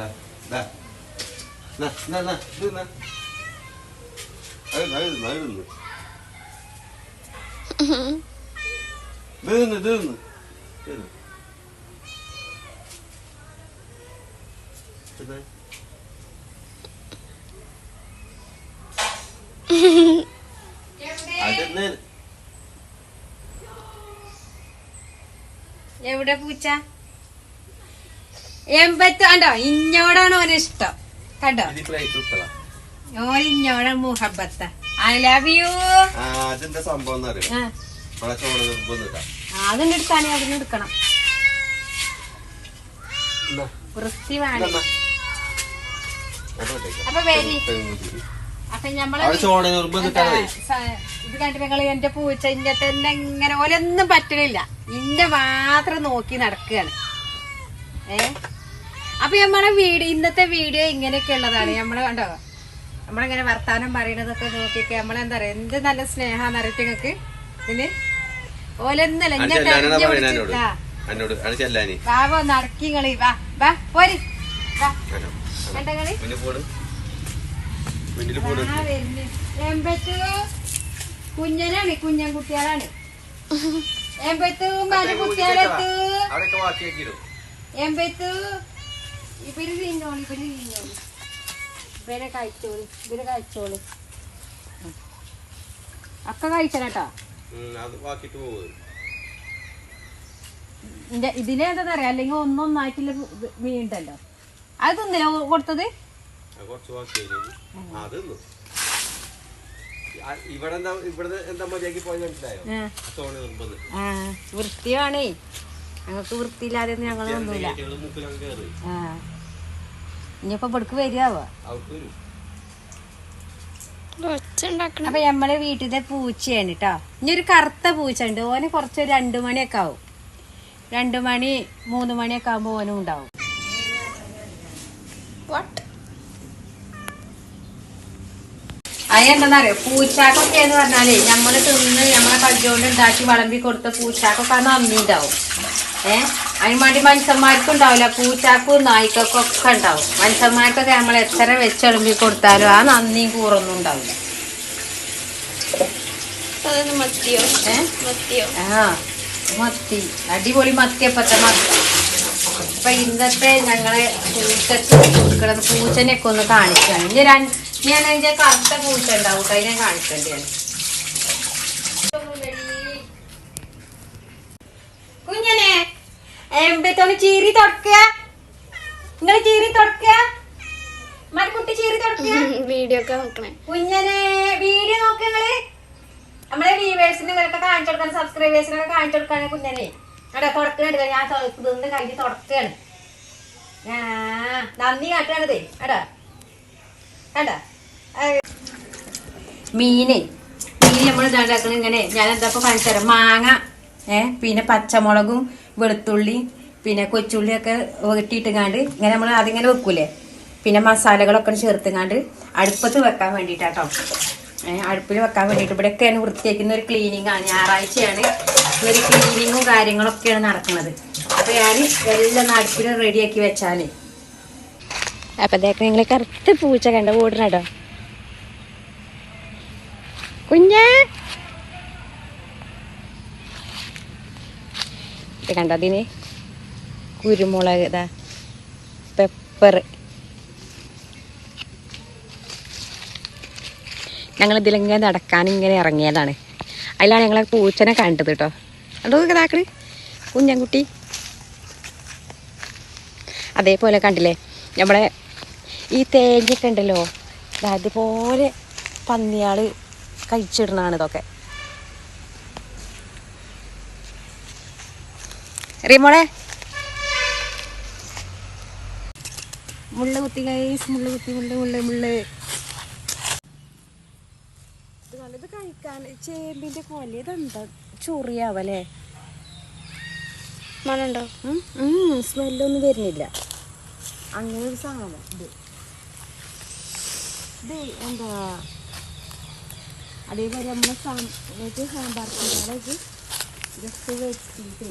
ദാ, ദാ. നാ, നാ, നാ, ഇത് നാ. അത് അത് തിന്ന്, അത് തിന്ന്. ഇത് തിന്ന്, ഇത് തിന്ന്. ഇത് തിന്ന്. ഇത്. അത് തിന്ന്. എവിടെ പൂച്ച എമ്പത്ത് കണ്ടോ? ഇഞ്ഞോടാണ് ഓന് ഇഷ്ടം. കണ്ടോ. ഓൻ ഇഞ്ഞോടാണ് മുഹബത്ത. ഐ ലവ് യു അതെന്താ സംഭവം ചോറ് നിർബന്ധമില്ല അതിന് എടുക്കണം. വൃത്തി വേണം. അപ്പൊ. തെങ്ങ്. അപ്പൊ ഞമ്മൾ ഇത് കണ്ടിട്ട് ഞങ്ങൾ എന്റെ പൂച്ച ഇന്റെ തന്നെ ഇങ്ങനെ ഓലൊന്നും പറ്റണില്ല. ഇന്റെ മാത്രം നോക്കി നടക്കുകയാണ് ഏ? അപ്പൊ നമ്മളെ വീഡിയോ ഇന്നത്തെ വീഡിയോ ഇങ്ങനെയൊക്കെ ഉള്ളതാണ്. നമ്മൾ കണ്ടോ? നമ്മളിങ്ങനെ വർത്താനം പറയണതൊക്കെ നോക്കിയൊക്കെ നമ്മളെന്താ പറയാ എന്ത് നല്ല സ്നേഹാന്ന് അറിയിട്ട് നിങ്ങക്ക് ഇതിന് ഓലൊന്നല്ല വാ വാ പോരി. വാ. വരുന്നു. എമ്പറ്റു കുഞ്ഞനാണ് കുഞ്ഞൻ കുട്ടികളാണ് എമ്പത്തു മല കുട്ടികളെത്തു എമ്പത്തു ഇവർ തിന്നോളി ഇവർ തിന്നോളി. ഇവരെ കഴിച്ചോളി ഇവർ കഴിച്ചോളി. അക്ക ഒക്കെ കഴിച്ചനട്ടോ ഉം, അത് ബാക്കിട്ട് പോകും ഇന്റെ ഇതിലെ എന്താ പറയാ അല്ലെങ്കിൽ ഒന്നൊന്നായിട്ടുള്ള മീനുണ്ടല്ലോ അത് തിന്നില്ല? കൊടുത്തത്? വൃത്തിയാണേ. ഞങ്ങൾക്ക് വൃത്തിയില്ലാതെ ഒന്നും ഞങ്ങൾ ഒന്നുമില്ല കയറി ആ. ഇനിയിപ്പോ ഇവിടക്ക് വരികയാവോ? അപ്പൊ നമ്മളെ വീട്ടിലെ പൂച്ചയാണ് കേട്ടോ ഇനി ഒരു കറുത്ത പൂച്ച ഉണ്ട്. ഓന് കുറച്ച് രണ്ടു മണിയൊക്കെ ആവും. രണ്ടു മണി മൂന്ന് മണിയൊക്കെ ആവുമ്പോ ഓനും ഉണ്ടാവും. അതെന്താന്നറിയോ പൂച്ചാക്കൊക്കെ എന്ന് പറഞ്ഞാലേ നമ്മൾ തിന്ന് നമ്മളെ കജ്ജോണ്ട് ഉണ്ടാക്കി വിളമ്പി കൊടുത്ത പൂച്ചാക്കൊക്കെ അത് നന്ദി ഉണ്ടാവും. ഏഹ് അതിന് വേണ്ടി മനുഷ്യന്മാർക്കും ഉണ്ടാവില്ല പൂച്ചാക്കും നായ്ക്കൊക്കെ ഒക്കെ ഉണ്ടാവും. മനുഷ്യന്മാർക്കൊക്കെ നമ്മൾ എത്ര വെച്ചെളുമ്പി കൊടുത്താലും ആ നന്ദിയും കൂറൊന്നും ഉണ്ടാവില്ല. ആ മത്തി. അടിപൊളി മത്തിയപ്പത്തെ മത്തി. അപ്പൊ ഇന്നത്തെ ഞങ്ങളെ പൂച്ചക്ക് കൊടുക്കണത് പൂച്ചനെയൊക്കെ ഒന്ന് കാണിക്കാണ്. ഇനി ഞാൻ അതിന്റെ കറുത്ത പൂച്ച ഉണ്ടാവും അതിനെ കാണിക്കേണ്ടതാണ് കുഞ്ഞനെ എമ്പത്തൊന്ന് ചീറി തുടക്കുക നിങ്ങൾ ചീറി തുടക്കുക മരക്കുട്ടി ചീറി തുടക്കുക വീഡിയോ ഒക്കെ നോക്കണേ. കുഞ്ഞനെ വീഡിയോ നോക്കുക നിങ്ങൾ. നമ്മളെ വ്യൂവേഴ്സിന് ഇവരൊക്കെ കാണിച്ചു കൊടുക്കാൻ സബ്സ്ക്രൈബേഴ്സിനൊക്കെ കാണിച്ചു കൊടുക്കാൻ കുഞ്ഞനെ. അവിടെ തുടക്കുന്നുണ്ട് ഞാൻ നിന്ന് കഴിഞ്ഞ് തുടക്കുകയാണ് നന്ദി കാട്ടുകയാണതേ എടാ കണ്ടാ? മീന്. മീൻ നമ്മൾ ഇതാണ്ടാക്കണ ഇങ്ങനെ. ഞാൻ എന്താ കാണിച്ചു തരാം? മാങ്ങ. ഏ പിന്നെ പച്ചമുളകും വെളുത്തുള്ളി പിന്നെ കൊച്ചുള്ളിയൊക്കെ വെട്ടിയിട്ടുങ്ങാണ്ട് ഇങ്ങനെ നമ്മൾ അതിങ്ങനെ വെക്കൂലേ? പിന്നെ മസാലകളൊക്കെ ചേർത്തുങ്ങാണ്ട് അടുപ്പത്ത് വെക്കാൻ വേണ്ടിയിട്ടാട്ടോ ഏഹ് അടുപ്പിൽ വെക്കാൻ വേണ്ടിയിട്ട് ഇവിടെയൊക്കെയാണ് വൃത്തിയാക്കുന്ന ഒരു ക്ലീനിങ് ആണ്. ഞായറാഴ്ചയാണ് ഒരു ക്ലീനിങ്ങും കാര്യങ്ങളൊക്കെയാണ് നടക്കുന്നത്. അപ്പൊ ഞാൻ എല്ലാം ഒന്ന് അടുപ്പിൽ റെഡിയാക്കി വെച്ചാലേ. അപ്പൊ അതൊക്കെ നിങ്ങളെ കറുത്ത പൂച്ച കണ്ട ഓടണട്ടോ കുഞ്ഞ! കണ്ടോ? അതിന് കുരുമുളക് ഇതാ പെപ്പർ ഞങ്ങൾ ഇതിലിങ്ങനെ നടക്കാൻ ഇങ്ങനെ ഇറങ്ങിയതാണ്. അതിലാണ് ഞങ്ങളെ പൂച്ചനെ കണ്ടത് കേട്ടോ അതോ ഇതാക്കണ് കുഞ്ഞൻകുട്ടി. അതേപോലെ കണ്ടില്ലേ? നമ്മളെ ഈ തേങ്ങയൊക്കെ ഉണ്ടല്ലോ? അതുപോലെ പന്നിയാൾ കഴിച്ചിടണാണ് ഇതൊക്കെ. റിമോളെ. മുള്ള കുത്തി കൈസ് മുള്ള കുത്തി മുള്ള മുള്ള മുള്ള. ഇത് കഴിക്കാൻ ചേമ്പിന്റെ കൊല ഇതെന്താ? ചൊറിയാവല്ലേ? മണുണ്ടോ? സ്മെല്ലൊന്നും വരുന്നില്ല. അങ്ങനെ ഒരു സാധനം. ഇത്. ഇത് എന്താ? അതേപോലെ നമ്മളെ സാമ്പാർ ജസ്റ്റ് വെച്ചിട്ട്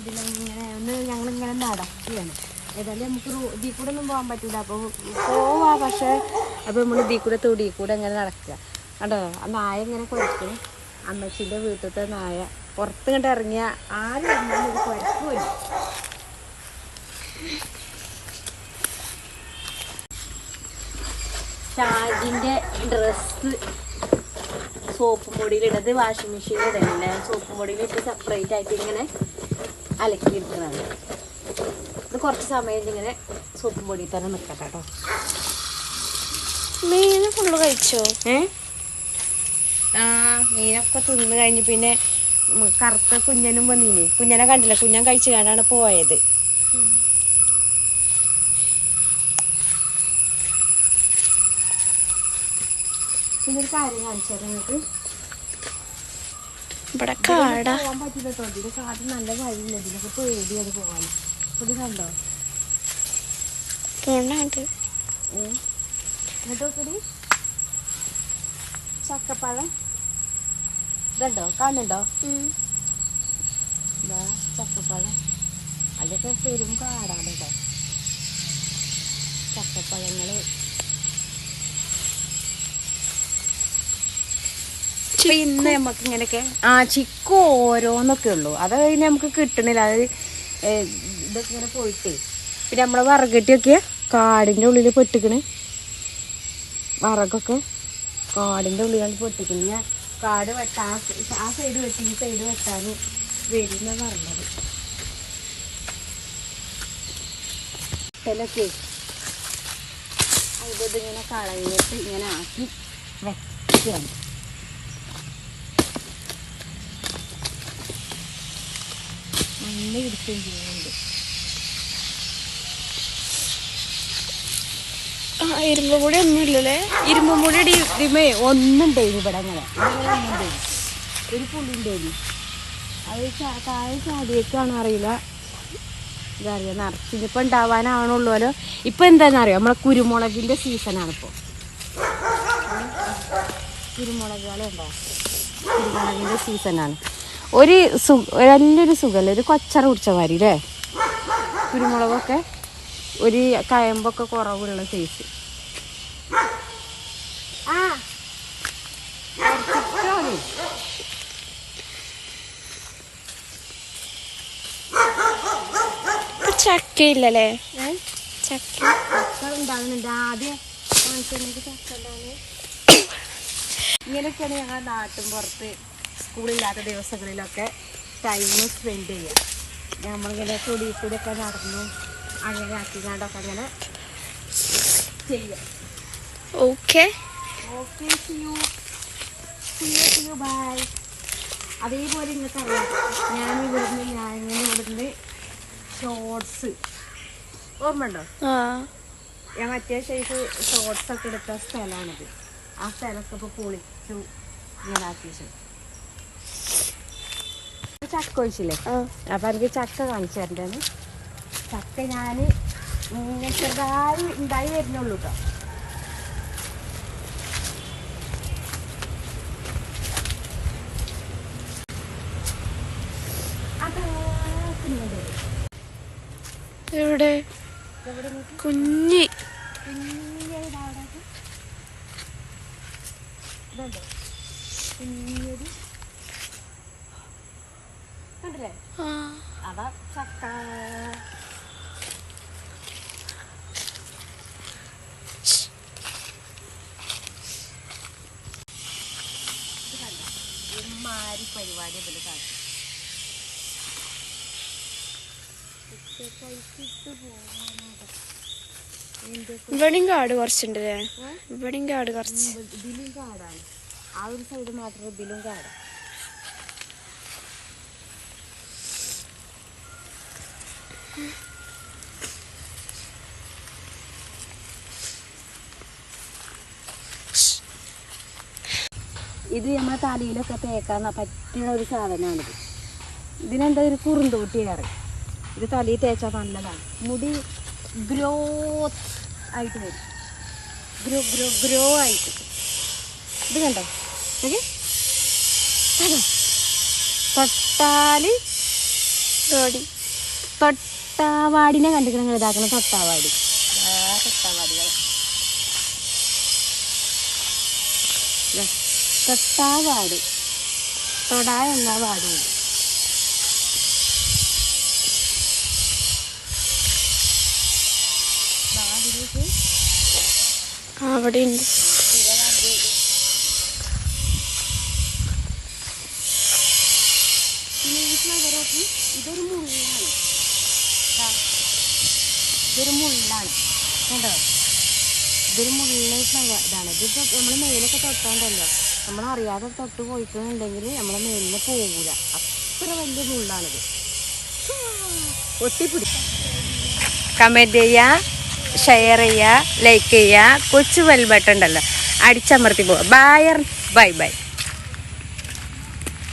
അതിലിങ്ങനെ ഒന്ന് ഞങ്ങളിങ്ങനെ നടക്കുകയാണ്. ഏതായാലും നമുക്ക് ഇതിൽ കൂടെ ഒന്നും പോകാൻ പറ്റൂല. അപ്പോൾ പോവാ പക്ഷെ അപ്പൊ നമ്മൾ ഇതിൽ കൂടെ തൊടി കൂടെ ഇങ്ങനെ നടക്കുക. കണ്ടോ? ആ നായ ഇങ്ങനെ കുരക്കണം അമ്മച്ചിന്റെ വീട്ടിലത്തെ നായ പുറത്ത് കണ്ട് ഇറങ്ങിയ ആരും ഒരു കുരക്കുമില്ല ഷാജിന്റെ ഡ്രസ്സ് സോപ്പ് പൊടിയിലിടത് വാഷിംഗ് മെഷീനിൽ ഇടണില്ല സോപ്പ് പൊടിയിലിട്ട് സെപ്പറേറ്റ് ആയിട്ട് ഇങ്ങനെ അലക്കി എടുക്കുന്നതാണ് ഇത് കുറച്ച് സമയം ഇങ്ങനെ സോപ്പും പൊടി തന്നെ നിൽക്കട്ടെ കേട്ടോ. മീന് ഫുള്ള് കഴിച്ചോ? ഏ? ആ മീനൊക്കെ തിന്ന് കഴിഞ്ഞ് പിന്നെ കറുത്ത കുഞ്ഞനും വന്നീന്. കുഞ്ഞനെ കണ്ടില്ല. കുഞ്ഞൻ കഴിച്ചു കണ്ടാണ് പോയത്. പിന്നെ ഒരു കാര്യം കാണിച്ചു തരാം നിങ്ങൾക്ക്. ഇവിടെ കാട പോകാൻ പറ്റില്ല കേട്ടോ ഇതിന്റെ കാട്ടിൽ നല്ല വഴിയില്ല ഇതിനൊക്കെ പേടിയാണ് പോകാൻ ഇത് കണ്ടോ? ചക്കപ്പഴം ഇതുണ്ടോ? കാണുന്നുണ്ടോ? ഇതാ ചക്കപ്പഴം അതൊക്കെ പെരും കാടാണ് കേട്ടോ. ചക്കപ്പഴങ്ങൾ ഇപ്പൊ ഇന്ന് നമുക്ക് ഇങ്ങനെയൊക്കെ ആ ചിക്കു ഓരോന്നൊക്കെ ഉള്ളൂ. അത് കഴിഞ്ഞ് നമുക്ക് കിട്ടണില്ല. അത് ഇതൊക്കെ ഇങ്ങനെ പോയിട്ടേ. പിന്നെ നമ്മളെ വറകട്ടിയൊക്കെ കാടിന്റെ ഉള്ളിൽ പൊട്ടിക്കണ്. വറകൊക്കെ കാടിന്റെ ഉള്ളിലാണ് പൊട്ടിക്കണ്. ഞാൻ കാട് വെട്ടാ ആ സൈഡ് വെട്ടി ഈ സൈഡ് വെട്ടാൻ വരുന്ന പറഞ്ഞത്. ചിലൊക്കെ അതിങ്ങനെ കളഞ്ഞിട്ട് ഇങ്ങനെ ആക്കി വെക്കുകയാണ് മണ്ണ് പിടിക്കുകയും ചെയ്യുന്നുണ്ട്. ഇരുമ്പ് മുടി ഒന്നും ഇല്ലല്ലേ മുടിയുടെ ഇരുമേ ഒന്നും ഒന്നുണ്ടായിരുന്നു ഇവിടെ അങ്ങനെ. ഒന്നുണ്ടായിരുന്നു ഒരു പുളി ഉണ്ടായിരുന്നു അത് താഴെ ചാടിയേക്കാണോ അറിയില്ല. ഇതറിയാം? നിറച്ചിനിപ്പോൾ ഉണ്ടാവാനാവണുള്ളൂല്ലോ ഇപ്പം എന്താണെന്നറിയോ? നമ്മളെ കുരുമുളകിന്റെ സീസണാണ് ഇപ്പോൾ കുരുമുളകുകളുണ്ടോ കുരുമുളകിന്റെ സീസണാണ്. ഒരു സു വലിയൊരു സുഖമല്ലേ ഒരു കൊച്ചറ കുടിച്ച മാതിരി അല്ലേ കുരുമുളകൊക്കെ ഒരു കയമ്പൊക്കെ കുറവുള്ള സൈസ് ചക്കയില്ലല്ലേ? ചക്ക. ചക്ക ഉണ്ടാകുന്നുണ്ട്. ആദ്യം കാണിച്ചിട്ടുണ്ടെങ്കിൽ ചക്ക ഉണ്ടാകുന്നത് ഇങ്ങനെയൊക്കെയാണ് ഞങ്ങൾ നാട്ടിൻ പുറത്ത് സ്കൂളില്ലാത്ത ദിവസങ്ങളിലൊക്കെ ടൈം സ്പെൻഡ് ചെയ്യുക നമ്മളിങ്ങനെ തൊടി കൂടിയൊക്കെ നടന്നു അങ്ങനെ ആക്കിക്കാണ്ടൊക്കെ അങ്ങനെ ചെയ്യാം. Okay okay see you see you see you bye അതേപോലെ ഇങ്ങനെ അറിയാം ഞാൻ ഇവിടുന്ന് ഞാൻ ഇവിടുന്ന് ഷോർട്സ് ഓർമ്മ ഉണ്ടോ ആ. ഞാൻ മറ്റേ സൈസ് ഷോർട്സ് ഒക്കെ എടുത്ത സ്ഥലമാണിത്. ആ സ്ഥലമൊക്കെ ഇപ്പോൾ പൊളിച്ചു ഇങ്ങനെ ആക്കി വെച്ചു ചക്ക ഒഴിച്ചില്ലേ? അപ്പൊ എനിക്ക് ചക്ക കാണിച്ചു തരേണ്ടത് ചക്ക ഞാൻ ഇങ്ങനെ ചെറുതായി ഉണ്ടായി വരുന്നുള്ളൂ കേട്ടോ. എവിടെ? കുഞ്ഞി. കുഞ്ഞിയൊരു കുഞ്ഞൊരു കണ്ടില്ലേ? അതാ ചക്ക. ഇത് ഇമ്മാരി പരിപാടി ഇതിൽ കാട്ടും. ഇവിടെയും കാട് കുറച്ചുണ്ടല്ലേ ഇവിടെയും കാട് കുറച്ച്. ഇതിലും കാടാണ്. ആ ഒരു സൈഡ് മാത്രം ഇതിലും കാടാണ് ഇത് നമ്മളെ തലയിലൊക്കെ തേക്കാൻ പറ്റുന്ന ഒരു സാധനമാണിത്. ഇതിനെന്താ ഒരു കുറുന്തൂട്ടി കയറി ഇത് തലയിൽ തേച്ചാൽ നല്ലതാണ് മുടി ഗ്രോത്ത് ആയിട്ട് വരും. ഗ്രോ ഗ്രോ ഗ്രോ ആയിട്ട്. ഇത് കണ്ടോ? തൊട്ടാൽ തൊട്ട തൊട്ടാവാടിനെ കണ്ടിട്ട് നിങ്ങൾ ഇതാക്കണം തൊട്ടാവാടി. തൊട്ടാവാടികൾ തൊട്ടാവാട് തൊടാ എന്നാ ആ അവിടെ ഉണ്ട് ഇതൊരു മുള്ളാണ്. ഇതൊരു മുള്ളാണ് കണ്ടോ? ഇതൊരു മുള്ള ഇതാണ്. ഇതിപ്പോൾ നമ്മൾ മേലൊക്കെ തൊട്ടാണ്ടല്ലോ. നമ്മൾ അറിയാതെ തൊട്ട് പോയിട്ടുണ്ടെങ്കിൽ നമ്മളെ മേലിന് പോകൂല. അത്ര വലിയ മുള്ളാണിത്. ഒട്ടിപ്പിടിക്കാം കമന്റ് ചെയ്യുക ഷെയർ ചെയ്യുക ലൈക്ക് ചെയ്യുക കൊച്ചു വെൽബട്ടുണ്ടല്ലോ ബട്ടൺ ഉണ്ടല്ലോ. അടിച്ചമർത്തി പോവുക ബൈ ബൈ ബൈ